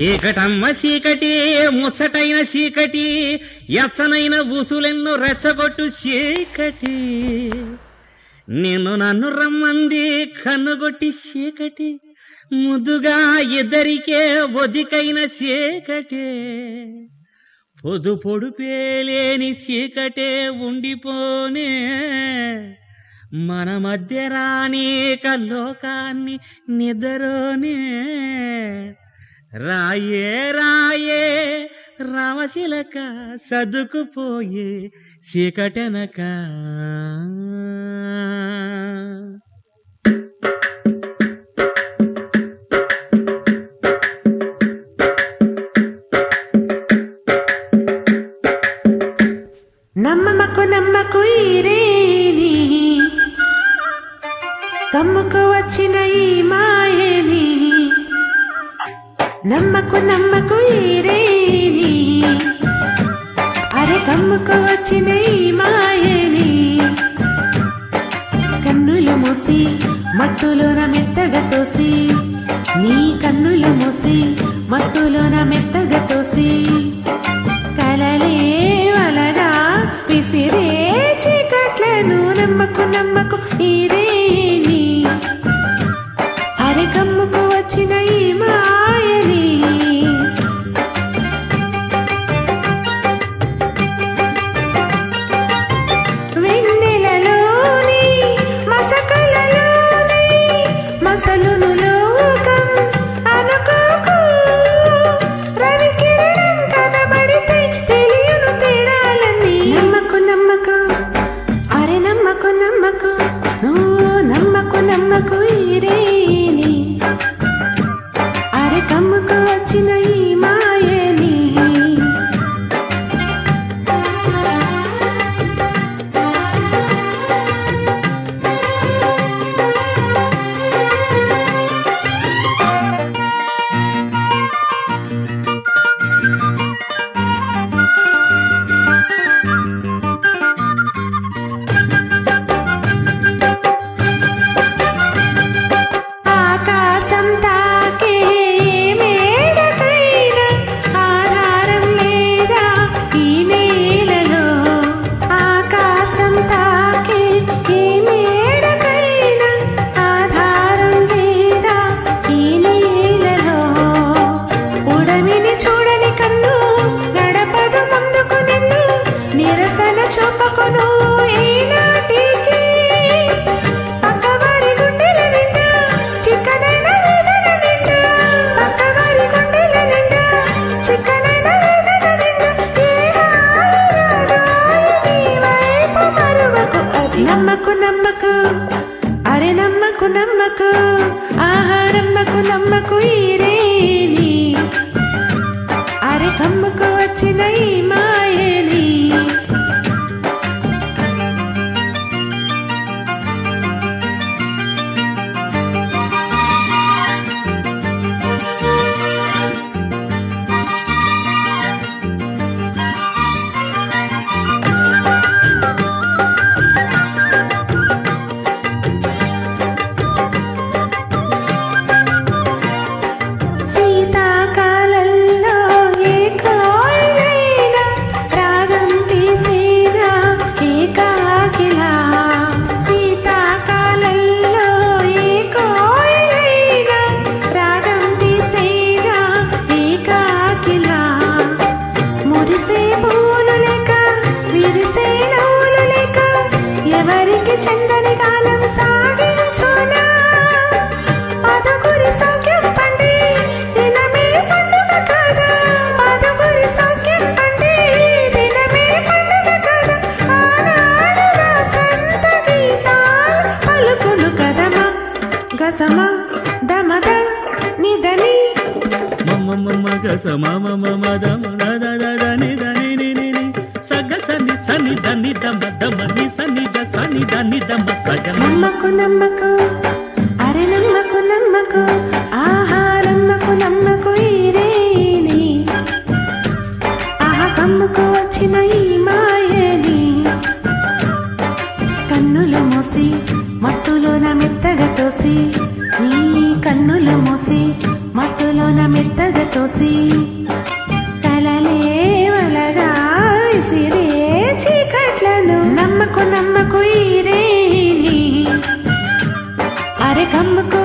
చీకటమ్మ చీకటి ముచ్చటైన చీకటి ఎచ్చనైన ఉసులెన్ను రెచ్చగొట్టు చీకటి. నిన్ను నన్ను రమ్మంది కన్నుగొట్టి చీకటి. ముదుగా ఇద్దరికే ఒదికైన చీకటే. పొదు పొడుపేలేని చీకటే ఉండిపోనే. మన మధ్య రానేక లోకాన్ని నిద్రనే. రాయే రాయే రామశిలక సదుకుపోయే చీకటెనక. నమ్మమకు నమ్మకు ఈరేని కమ్ముకు వచ్చిన నమ్మకు నమ్మకు ఈరేని అరే కమ్ముకు వచ్చిన మాయని కన్నులు మూసి మత్తులోన మెత్తగా తోసి. నీ కన్నులు మూసి మత్తులోన మెత్తగా తోసి. కలలే వలగా విసిరే చీకట్లను నమ్మకు నమ్మకు ఈరే కమ్ముకు నమ్మకు నమ్మకు ఆహారమ్మకు నమ్మకు ఈరేని అరే కమ్ముకు వచ్చిన ఈ మా గసమా దమద నిదని మమ మమ దమ దద దద ని దని ని ని ని సగ సని సని దని దమ దమ ని సని ద సని దని దమ సగ నమ్మకు నమ్మకు అరే నమ్మకు నమ్మకు ఆహా నమ్మకు నమ్మకు ఈరేని ఆహా కమ్ముకు వచ్చిన ఈ మాయని. కన్నులు మూసి తోసి నీ కన్నుల మూసి మత్తులోన మెత్తగా తోసి కలలే వలగా విసిరే చీకట్లను. నమ్మకు నమ్మకు ఈరేని అరే కమ్ముకు